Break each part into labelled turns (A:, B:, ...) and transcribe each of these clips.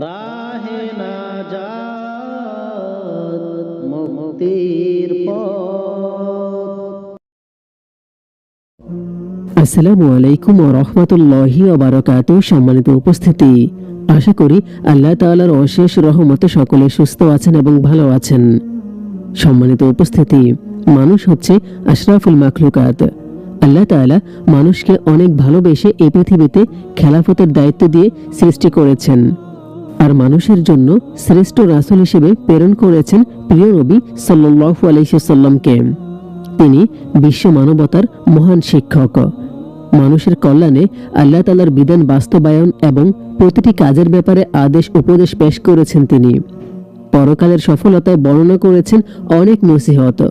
A: রাহে না মুক্তির
B: আসসালামু আলাইকুম সম্মানিত উপস্থিতি। আশা করি আল্লাহ তাআলার অশেষ রহমতে সকলে সুস্থ আছেন এবং ভালো আছেন। সম্মানিত উপস্থিতি, মানুষ হচ্ছে আশরাফুল মাখলুকাত। আল্লাহ তাআলা মানুষকে অনেক ভালোবেসে এই পৃথিবীতে খেলাফতের দায়িত্ব দিয়ে সৃষ্টি করেছেন। আর মানুষের জন্য শ্রেষ্ঠ রাসূল হিসেবে প্রেরণ করেছেন প্রিয় নবী সাল্লাল্লাহু আলাইহি সাল্লামকে তিনি বিশ্ব মানবতার মহান শিক্ষক। মানুষের কল্যাণে আল্লাহ তালার বিধান বাস্তবায়ন এবং প্রতিটি কাজের ব্যাপারে আদেশ, উপদেশ পেশ করেছেন তিনি। পরকালের সফলতায় বর্ণনা করেছেন অনেক নসিহত।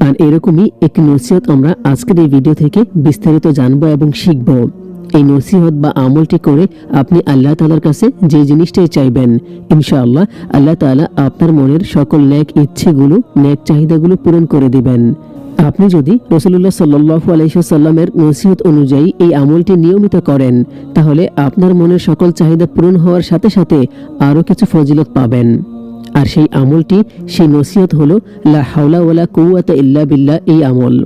B: আর এরকমই একটি নসিহত আমরা আজকের এই ভিডিও থেকে বিস্তারিত জানব এবং শিখব। এই নসিহত বা আমলটি করে আপনি আল্লাহ তালার কাছে যে জিনিসটাই চাইবেন, ইনশাআল্লাহ আল্লাহ তাআলা আপনার মনের সকল ন্যাক ইচ্ছেগুলো, ন্যাক চাহিদাগুলো পূরণ করে দিবেন। আপনি যদি রসুল্লাহ সাল্লাহ আলাইসাল্লামের নসিহত অনুযায়ী এই আমলটি নিয়মিত করেন, তাহলে আপনার মনের সকল চাহিদা পূরণ হওয়ার সাথে সাথে আরও কিছু ফজিলত পাবেন। আর সেই আমলটি, সেই নসিহত হলো লা হাওলা ওয়ালা কুয়াতা ইল্লা বিল্লাহ এই আমল।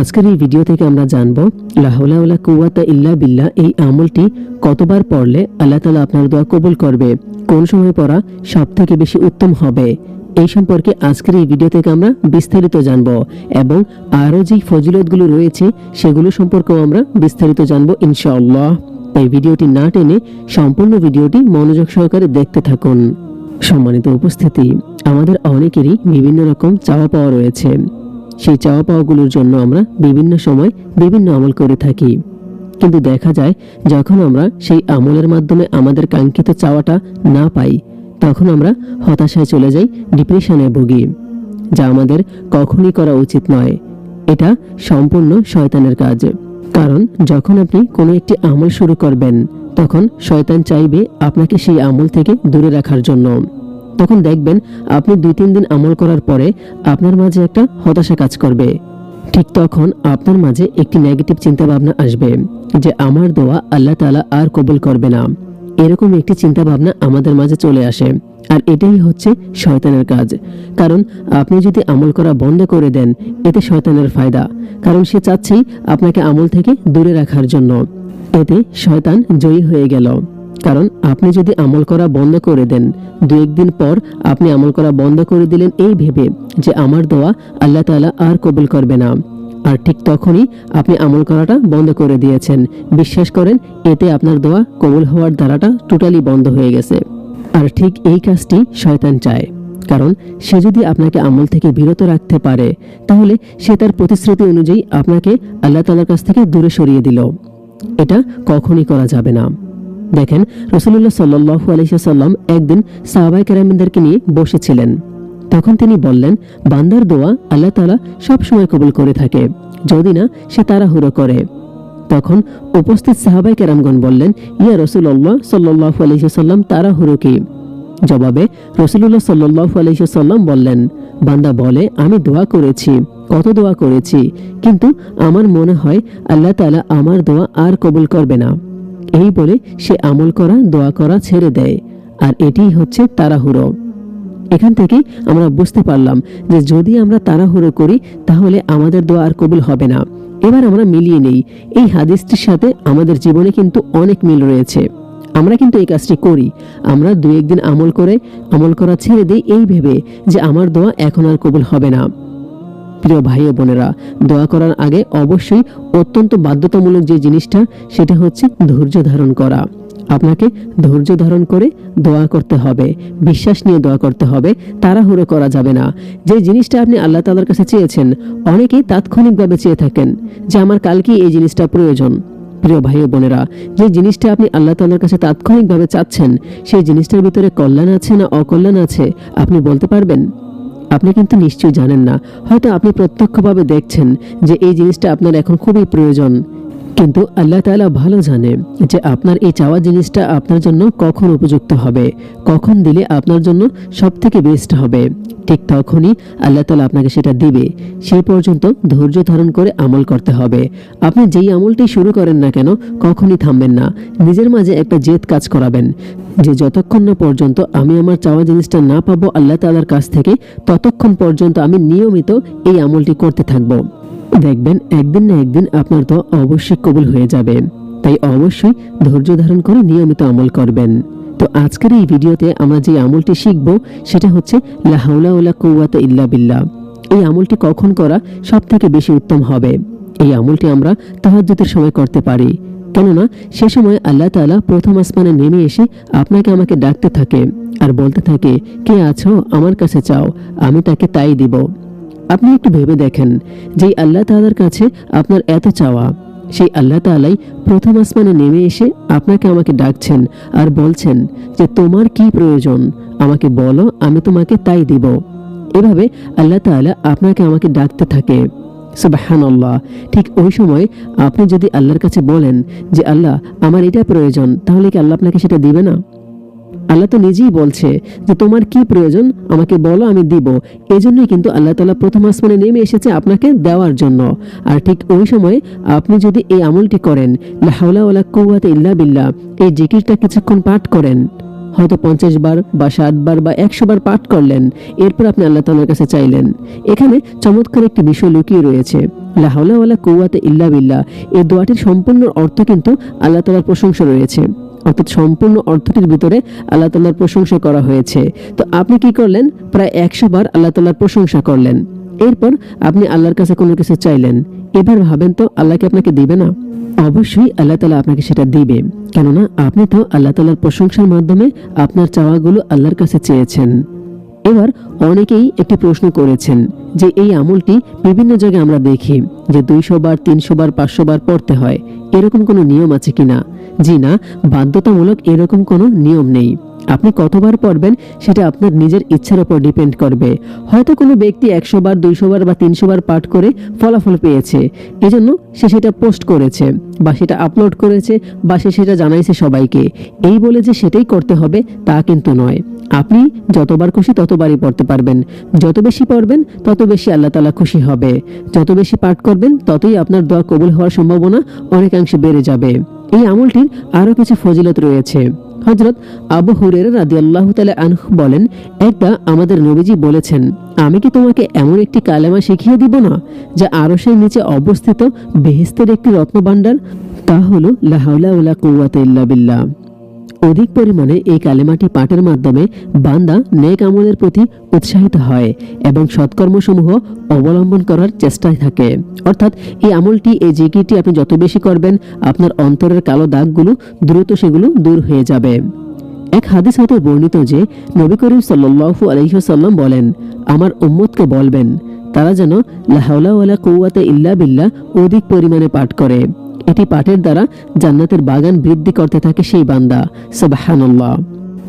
B: আজকের এই ভিডিও থেকে আমরা জানব, লা হাওলা কুয়াতা ইল্লা বিল্লাহ, এই আমলটি কতবার পড়লে আল্লাহ তালা আপনার দোয়া কবুল করবে? কোন সময় পড়া সব থেকে বেশি উত্তম হবে? এই সম্পর্কে আজকের এই ভিডিও থেকে আমরা বিস্তারিত জানব এবং আরও যে ফজিলতগুলো রয়েছে, সেগুলো সম্পর্কেও আমরা বিস্তারিত জানব ইনশাআল্লাহ। তাই ভিডিওটি না টেনে সম্পূর্ণ ভিডিওটি মনোযোগ সহকারে দেখতে থাকুন। সম্মানিত উপস্থিতি, আমাদের অনেকেরই বিভিন্ন রকম চাওয়া পাওয়া রয়েছে। সেই চাওয়া পাওয়াগুলোর জন্য আমরা বিভিন্ন সময় বিভিন্ন আমল করে থাকি। কিন্তু দেখা যায়, যখন আমরা সেই আমলের মাধ্যমে আমাদের কাঙ্ক্ষিত চাওয়াটা না পাই, তখন আমরা হতাশায় চলে যাই ডিপ্রেশনে ভুগি, যা আমাদের কখনই করা উচিত নয়। এটা সম্পূর্ণ শয়তানের কাজ। কারণ যখন আপনি কোনো একটি আমল শুরু করবেন, তখন শয়তান চাইবে আপনাকে সেই আমল থেকে দূরে রাখার জন্য। তখন দেখবেন আপনি দুই তিন দিন আমল করার পরে আপনার মাঝে একটা হতাশা কাজ করবে। ঠিক তখন আপনার মাঝে একটি নেগেটিভ চিন্তা ভাবনা আসবে যে আমার দোয়া আল্লাহ তাআলা আর কবুল করবে না। এরকম একটি চিন্তা ভাবনা আমাদের মাঝে চলে আসে আর এটাই হচ্ছে শয়তানের কাজ। কারণ আপনি যদি আমল করা বন্ধ করে দেন, এতে শয়তানের ফায়দা। কারণ সে চাচ্ছেই আপনাকে আমল থেকে দূরে রাখার জন্য। এতে শয়তান জয়ী হয়ে গেল। কারণ আপনি যদি আমল করা বন্ধ করে দেন, দু একদিন পর আপনি আমল করা বন্ধ করে দিলেন এই ভেবে যে আমার দোয়া আল্লাহ তাআলা আর কবুল করবে না। আর ঠিক তখনই আপনি আমল করাটা বন্ধ করে দিয়েছেন। বিশ্বাস করেন, এতে আপনার দোয়া কবুল হওয়ার ধারাটা টোটালি বন্ধ হয়ে গেছে। আর ঠিক এই কাজটি শয়তান চায়। কারণ সে যদি আপনাকে আমল থেকে বিরত রাখতে পারে, তাহলে সে তার প্রতিশ্রুতি অনুযায়ী আপনাকে আল্লাহ তালার কাছ থেকে দূরে সরিয়ে দিল। এটা কখনই করা যাবে না। দেখেন রসুল্লাহ সাল্লু আলহিসাল্লাম একদিন সাহাবাই কেরামিনদেরকে নিয়ে বসেছিলেন। তখন তিনি বললেন, বান্দার দোয়া আল্লাহ তালা সবসময় কবুল করে থাকে, যদি না সে তাড়াহুড়ো করে। তখন উপস্থিত সাহাবাই কেরামগণ বললেন, ইয়া রসুল্লাহ সাল্লাহ আলহিসাল্লাম তাড়াহুড়ো কি? জবাবে রসুল্লাহ সাল্লাহ আলহিসাল্লাম বললেন, বান্দা বলে, আমি দোয়া করেছি, কত দোয়া করেছি, কিন্তু আমার মনে হয় আল্লাহ তালা আমার দোয়া আর কবুল করবে না। এই বলে সে আমল করা, দোয়া করা ছেড়ে দেয়, আর এটিই হচ্ছে তাড়াহুড়ো। এখান থেকে আমরা বুঝতে পারলাম যে যদি আমরা তাড়াহুড়ো করি, তাহলে আমাদের দোয়া আর কবুল হবে না। এবার আমরা মিলিয়ে নেই। এই হাদিসটির সাথে আমাদের জীবনে কিন্তু অনেক মিল রয়েছে। আমরা কিন্তু এই কাজটি করি। আমরা দু একদিন আমল করে, আমল করা ছেড়ে দিই এই ভেবে যে আমার দোয়া এখন আর কবুল হবে না। প্রিয় ভাই ও বোনেরা, দোয়া করার আগে অবশ্যই অত্যন্ত বাধ্যতামূলক যে জিনিসটা, সেটা হচ্ছে ধৈর্য ধারণ করা। আপনাকে ধৈর্য ধারণ করে দোয়া করতে হবে, বিশ্বাস নিয়ে দোয়া করতে হবে, তাড়াহুড়ো করা যাবে না। যে জিনিসটা আপনি আল্লাহ তালার কাছে চেয়েছেন, অনেকেই তাৎক্ষণিকভাবে চেয়ে থাকেন যে আমার কালকেই এই জিনিসটা প্রয়োজন। প্রিয় ভাই ও বোনেরা, যে জিনিসটা আপনি আল্লাহ তালার কাছে তাৎক্ষণিকভাবে চাচ্ছেন, সেই জিনিসটার ভিতরে কল্যাণ আছে না অকল্যাণ আছে, আপনি বলতে পারবেন? আপনি কিন্তু নিশ্চয়ই জানেন না। হয়তো আপনি প্রত্যক্ষভাবে দেখছেন যে এই জিনিসটা আপনার এখন খুবই প্রয়োজন। কিন্তু আল্লাহ তাআলা ভালো জানে যে আপনার এই চাওয়া জিনিসটা আপনার জন্য কখন উপযুক্ত হবে, কখন দিলে আপনার জন্য সব থেকে বেস্ট হবে। ঠিক তখনই আল্লাহ তাআলা আপনাকে সেটা দিবে সেই পর্যন্ত ধৈর্য ধারণ করে আমল করতে হবে। আপনি যেই আমলটি শুরু করেন না কেন, কখনই থামবেন না। নিজের মাঝে একটা জেদ কাজ করাবেন যে যতক্ষণ না পর্যন্ত আমি আমার চাওয়া জিনিসটা না পাবো আল্লাহ তাআলার কাছ থেকে, ততক্ষণ পর্যন্ত আমি নিয়মিত এই আমলটি করতে থাকব। দেখবেন একদিন না একদিন আপনার তো অবশ্যই কবুল হয়ে যাবে। তাই অবশ্যই ধৈর্য ধারণ করে নিয়মিত আমল করবেন। তো আজকের এই ভিডিওতে আমরা যে আমলটি শিখব, সেটা হচ্ছে লাহাউলা কৌয়াতে ইল্লা বিল্লাহ। এই আমলটি কখন করা সব থেকে বেশি উত্তম হবে? এই আমলটি আমরা তাহাজ্জুদের সময় করতে পারি। কেননা সে সময় আল্লাহ তাআলা প্রথম আসমানে নেমে এসে আপনাকে আমাকে ডাকতে থাকে আর বলতে থাকে, কে আছো? আমার কাছে চাও, আমি তাকে তাই দিব। আপনি একটু ভেবে দেখেন যে আল্লাহ তাআলার কাছে আপনার এত চাওয়া, সেই আল্লাহ তাআলাই প্রথম আসমানে নেমে এসে আপনাকে আমাকে ডাকছেন আর বলছেন যে, তোমার কি প্রয়োজন? আমাকে বলো, আমি তোমাকে তাই দিব। এভাবে আল্লাহ তাআলা আপনাকে আমাকে ডাকতে থাকে। সুবাহানাল্লাহ। ঠিক ওই সময় আপনি যদি আল্লাহর কাছে বলেন যে, আল্লাহ, আমার এটা প্রয়োজন, তাহলে কি আল্লাহ আপনাকে সেটা দিবে না? আল্লাহ তো নিজেই বলছে যে তোমার কি প্রয়োজন আমাকে বলো, আমি দিব। এজন্যই কিন্তু আল্লাহ তাআলা প্রথম আসমানে নেমে এসেছে আপনাকে দেওয়ার জন্য। আর ঠিক ওই সময় আপনি যদি এই আমলটি করেন, লা হাওলা ওয়ালা কুওয়াতা ইল্লা বিল্লাহ, এই জিকিরটা কিছুক্ষণ পাঠ করেন। হয়তো পঞ্চাশ বার বা ষাট বার বা একশো বার পাঠ করলেন, এরপর আপনি আল্লাহ তাআলার কাছে চাইলেন। এখানে চমৎকার একটি বিষয় লুকিয়ে রয়েছে, লা হাওলা ওয়ালা ইল্লা বিল্লাহ। এই দোয়াটির সম্পূর্ণ অর্থ কিন্তু আল্লাহ তাআলার প্রশংসা রয়েছে। অর্থাৎ সম্পূর্ণ অর্থটির ভিতরে আল্লাহ তাল্লাহর প্রশংসা করা হয়েছে। তো আপনি কি করলেন? প্রায় একশো বার আল্লাহ তাল্লাহর প্রশংসা করলেন। এরপর আপনি আল্লাহর কাছে কোনো কিছু চাইলেন। এবার ভাবেন তো আল্লাহকে আপনাকে দিবে না? অবশ্যই আল্লাহ তালা আপনাকে সেটা দিবে। কেননা আপনি তো আল্লাহ তালার প্রশংসার মাধ্যমে আপনার চাওয়াগুলো আল্লাহর কাছে চেয়েছেন। এবার অনেকেই একটি প্রশ্ন করেছেন যে এই আমলটি বিভিন্ন জায়গায় আমরা দেখি যে দুইশো বার, তিনশো বার, পাঁচশো বার পড়তে হয়। এরকম কোনো নিয়ম আছে কিনা জি না, বাধ্যতামূলক এরকম কোনো নিয়ম নেই। আপনি কতবার পড়বেন সেটা আপনার নিজের ইচ্ছার উপর ডিপেন্ড করবে। হয়তো কোনো ব্যক্তি একশো বার, দুইশো বার বা তিনশো বার পাঠ করে ফলাফল পেয়েছে। এজন্য সে সেটা পোস্ট করেছে বা সেটা আপলোড করেছে বা সে সেটা জানাইছে সবাইকে। এই বলে যে সেটাই করতে হবে তা কিন্তু নয়। আপনি যতবার খুশি ততবারই পড়তে পারবেন। যত বেশি পড়বেন, তত বেশি আল্লাহ তালা খুশি হবে। যত বেশি পাঠ করবেন, ততই আপনার দোয়া কবুল হওয়ার সম্ভাবনা অনেকাংশে বেড়ে যাবে। এই আমলটির আরও কিছু ফজিলত রয়েছে। হজরত আবু হুরের রাদি আল্লাহ তালা আনহু বলেন, একটা আমাদের নবীজি বলেছেন, আমি কি তোমাকে এমন একটি কালেমা শিখিয়ে দিব না, যা আরশের নিচে অবস্থিত বেহেস্তের একটি রত্নভাণ্ডার? তা হলো লাহাউলা উলা কুয়াত ইল্লা বিল্লাহ অধিক পরিমাণে এই কালেমাটি পাঠের মাধ্যমে বান্দা নেক আমলের প্রতি উৎসাহিত হয় এবং সৎকর্মসমূহ অবলম্বন করার চেষ্টায় থাকে। অর্থাৎ এই আমলটি, এই জিকিরটি আপনি যত বেশি করবেন, আপনার অন্তরের কালো দাগগুলো দ্রুত সেগুলো দূর হয়ে যাবে। এক হাদিস হতে বর্ণিত যে, নবী করিম সাল্লাল্লাহু আলাইহি সাল্লাম বলেন, আমার উম্মতকে বলবেন, তারা যেন লাহাউলা কুওয়াতা ইল্লা বিল্লা অধিক পরিমাণে পাঠ করে। এটি পাঠের দ্বারা জান্নাতের বাগান বৃদ্ধি করতে থাকে সেই বান্দা। সুবহানাল্লাহ।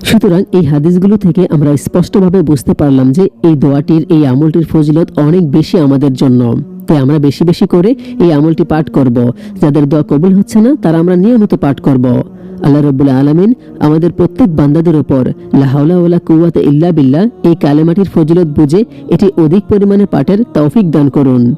B: সুতরাং এই হাদিসগুলো থেকে আমরা স্পষ্টভাবে বুঝতে পারলাম যে এই দোয়াটির, এই আমলটির ফজিলত অনেক বেশি আমাদের জন্য। তাই আমরা বেশি বেশি করে এই আমলটি পাঠ করব। যাদের দোয়া কবুল হচ্ছে না, তারা আমরা নিয়মিত পাঠ করব। আল্লাহ রব্বুল আলমিন আমাদের প্রত্যেক বান্দাদের ওপর লাহাউলা কুয়াতে ইল্লা বিল্লাহ এই কালেমাটির ফজিলত বুঝে এটি অধিক পরিমাণে পাঠের তৌফিক দান করুন।